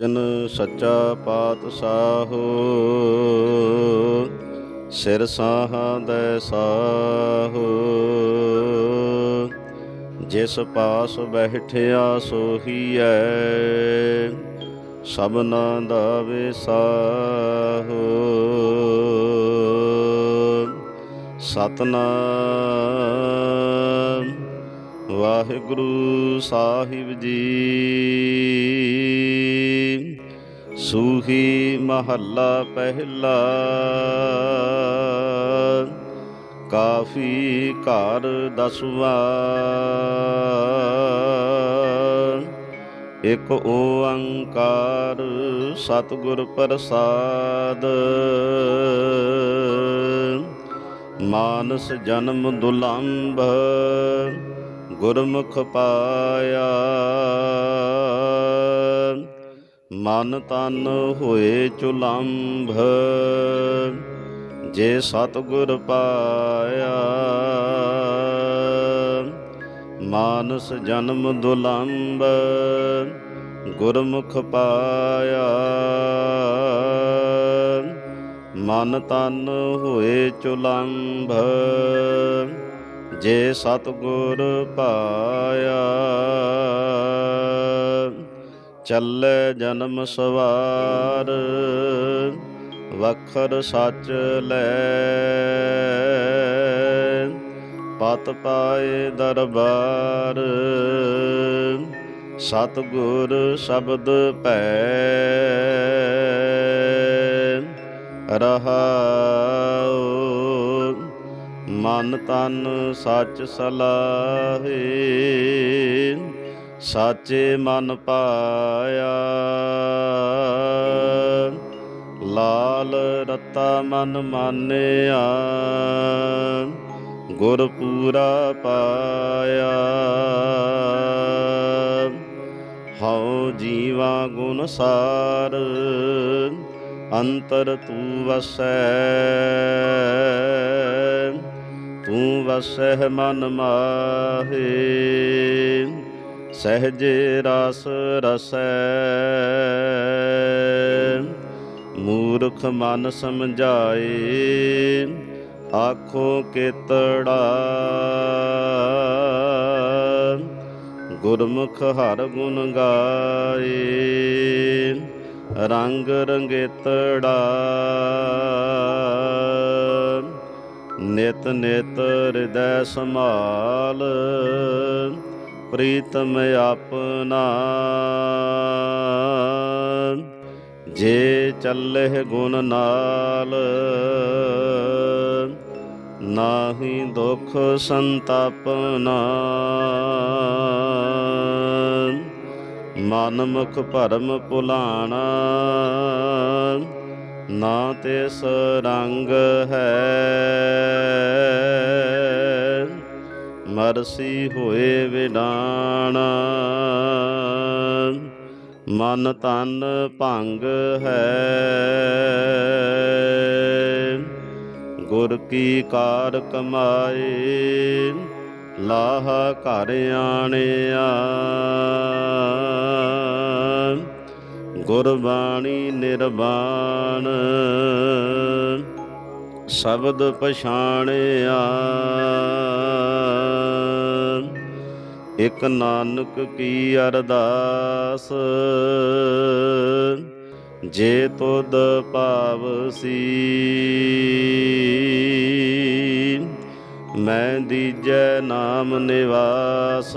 ਜਨ ਸੱਚਾ ਪਾਤਸ਼ਾਹ, ਸਿਰ ਸਾਹਾਂ ਦੈ ਸਾਹੋ, ਜਿਸ ਪਾਸ ਬੈਠਿਆ ਸੋਹੀਐ ਸਭਨਾ ਦਾ ਵਿਸਾਹੋ। ਸਤਨਾਮ ਵਾਹਿਗੁਰੂ ਸਾਹਿਬ ਜੀ। ਸੂਹੀ ਮਹੱਲਾ ਪਹਿਲਾ, ਕਾਫੀ ਘਰ ਦਸਵਾ। ਇਕ ਓੰਕਾਰ ਸਤਿਗੁਰ ਪ੍ਰਸਾਦ। ਮਾਨਸ ਜਨਮ ਦੁਲੰਭ ਗੁਰਮੁਖ ਪਾਇਆ। ਮਨ ਤਨ ਹੋਏ ਚੁਲੰਭ, ਜੇ ਸਤਿਗੁਰ ਪਾਇਆ। ਮਾਨਸ ਜਨਮ ਦੁਲੰਭ, ਗੁਰਮੁਖ ਪਾਇਆ। ਮਨ ਤਨ ਹੋਏ ਚੁਲੰਭ ਜੇ ਸਤਿਗੁਰ ਪਾਇਆ, ਚੱਲੇ ਜਨਮ ਸਵਾਰ, ਵਖਰ ਸੱਚ ਲੈ। ਪਤ ਪਾਏ ਦਰਬਾਰ, ਸਤਿਗੁਰ ਸ਼ਬਦ ਭੈ ਰਹਾਉ ਮਨ ਤਨ ਸੱਚ ਸਲਾਹੇ, ਸਾਚੇ ਮਨ ਪਾਇਆ। ਲਾਲ ਰਤਾ ਮਨ ਮਾਨਿਆ ਗੁਰ ਪੂਰਾ ਪਾਇਆ। ਹਉ ਜੀਵਾ ਗੁਣ ਸਾਰ, ਅੰਤਰ ਤੂੰ ਵਸੈ। ਤੂੰ ਵਸਹਿ ਮਨ ਮਾਹੇ, ਸਹਿਜ ਰਸ ਰਸੈ। ਮੂਰਖ ਮਨ ਸਮਝਾਏ, ਆਖੋ ਕੇਤੜਾ। ਗੁਰਮੁਖ ਹਰ ਗੁਣ ਗਾਏ, ਰੰਗ ਰੰਗੇਤੜਾ। ਨਿਤ ਨਿਤ ਹਿਰਦੈ ਸੰਭਾਲ, ਪ੍ਰੀਤਮ ਆਪਣਾ। ਜੇ ਚੱਲੇ ਗੁਣ ਨਾਲ, ਨਾਹੀ ਦੁਖ ਸੰਤਾਪਨਾ। ਮਨ ਮੁਖ ਭਰਮ ਭੁਲਾਣਾ ਨਾ ਤਿਸ ਰੰਗ ਹੈ। ਮਰਸੀ ਹੋਏ ਵਿਡਾਣਾ। ਮਨ ਤਨ ਭੰਗ ਹੈ। ਗੁਰ ਕੀ ਕਾਰ ਕਮਾਏ, ਲਾਹ ਘਰ ਆਣਿਆ। ਗੁਰਬਾਣੀ ਨਿਰਵਾਣ, ਸ਼ਬਦ ਪਛਾਣਿਆ। ਇਕ ਨਾਨਕ ਕੀ ਅਰਦਾਸ, ਜੇ ਤੁਧ ਪਾਵਸੀ ਮੈਂ ਦੀਜੈ ਨਾਮ ਨਿਵਾਸ।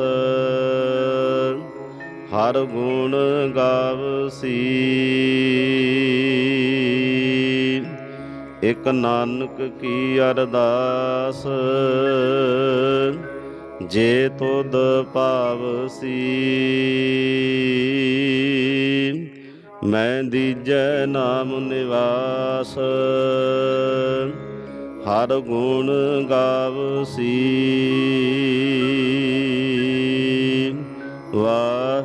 ਹਰ ਗੁਣ ਗਾਵਸੀ ਇਕ ਨਾਨਕ ਕੀ ਅਰਦਾਸ, ਜੇ ਤੁਧ ਪਾਵਸੀ ਮੈਂ ਦੀਜੈ ਨਾਮ ਨਿਵਾਸ, ਹਰ ਗੁਣ ਗਾਵਸੀ